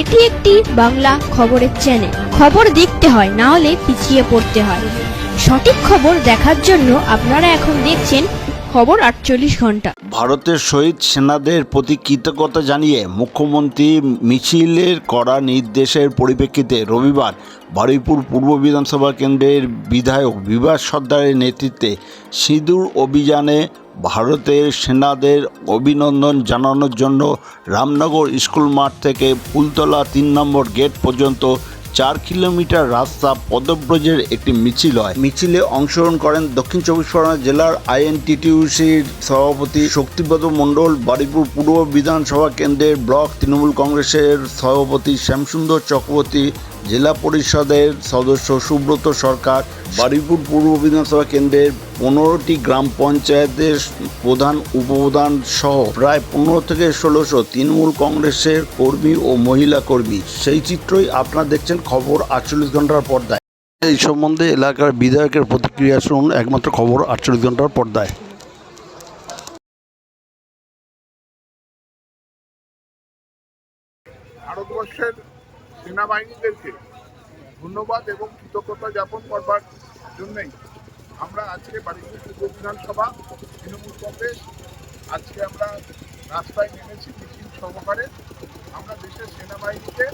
এটি একটি বাংলা খবরের চ্যানেল খবর দেখতে হয়, না হলে পিছিয়ে পড়তে হয়। সঠিক খবর দেখার জন্য আপনারা এখন দেখছেন খবর আটচল্লিশ ঘণ্টা। ভারতের শহীদ সেনাদের প্রতি কৃতজ্ঞতা জানিয়ে মুখ্যমন্ত্রী মিছিলের করা নির্দেশের পরিপ্রেক্ষিতে রবিবার বারুইপুর পূর্ব বিধানসভা কেন্দ্রের বিধায়ক বিভাস সর্দারের নেতৃত্বে সিঁদুর অভিযানে ভারতের সেনাদের অভিনন্দন জানানোর জন্য রামনগর স্কুল মাঠ থেকে ফুলতলা তিন নম্বর গেট পর্যন্ত চার কিলোমিটার রাস্তা পদব্রজের একটি মিছিল হয়। মিছিলে অংশগ্রহণ করেন দক্ষিণ চব্বিশ পরগনা জেলার আইএনটিটিউসির সভাপতি শক্তিপদ মণ্ডল, বারুইপুর পূর্ব বিধানসভা কেন্দ্রের ব্লক তৃণমূল কংগ্রেসের সভাপতি শ্যামসুন্দর চক্রবর্তী জেলা পরিষদের সদস্য সুব্রত সরকার, বারুইপুর পূর্ব বিধানসভা কেন্দ্রের পনেরোটি গ্রাম পঞ্চায়েতের প্রধান উপপ্রধান সহ প্রায় পনেরো থেকে ষোলোশো তৃণমূল কংগ্রেসের কর্মী ও মহিলা কর্মী। সেই চিত্রই আপনারা দেখছেন খবর আটচল্লিশ ঘণ্টার পর্দায়। এই সম্বন্ধে এলাকার বিধায়কের প্রতিক্রিয়া শুনুন, একমাত্র খবর আটচল্লিশ ঘণ্টার পর্দায়। ভারতবর্ষের সেনাবাহিনীদেরকে ধন্যবাদ এবং কৃতজ্ঞতা জ্ঞাপন করবার জন্যই আমরা আজকে বাড়িপুর পূর্ব বিধানসভা তৃণমূল কংগ্রেস আজকে আমরা রাস্তায় নেমেছি মিছিল সহকারে। আমরা দেশের সেনাবাহিনীকে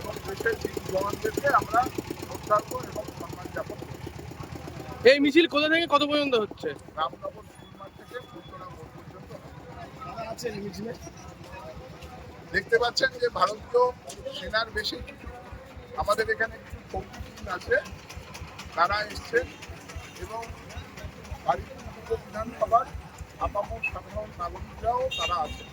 এবং দেশের জওয়ানদেরকে আমরা শ্রদ্ধার্ঘ এবং সম্মান জ্ঞাপন করছি। এই মিছিল কোথা থেকে কত পর্যন্ত হচ্ছে? রামনগর স্কুলমাঠ থেকে ফুলতলা মোড় পর্যন্ত এই মিছিলে? দেখতে পাচ্ছেন যে ভারতীয় সেনার বেশি আমাদের এখানে আছে। তারা এসছেন এবং বিধানসভার আপামর সাধারণ নাগরিকরাও তারা আছেন।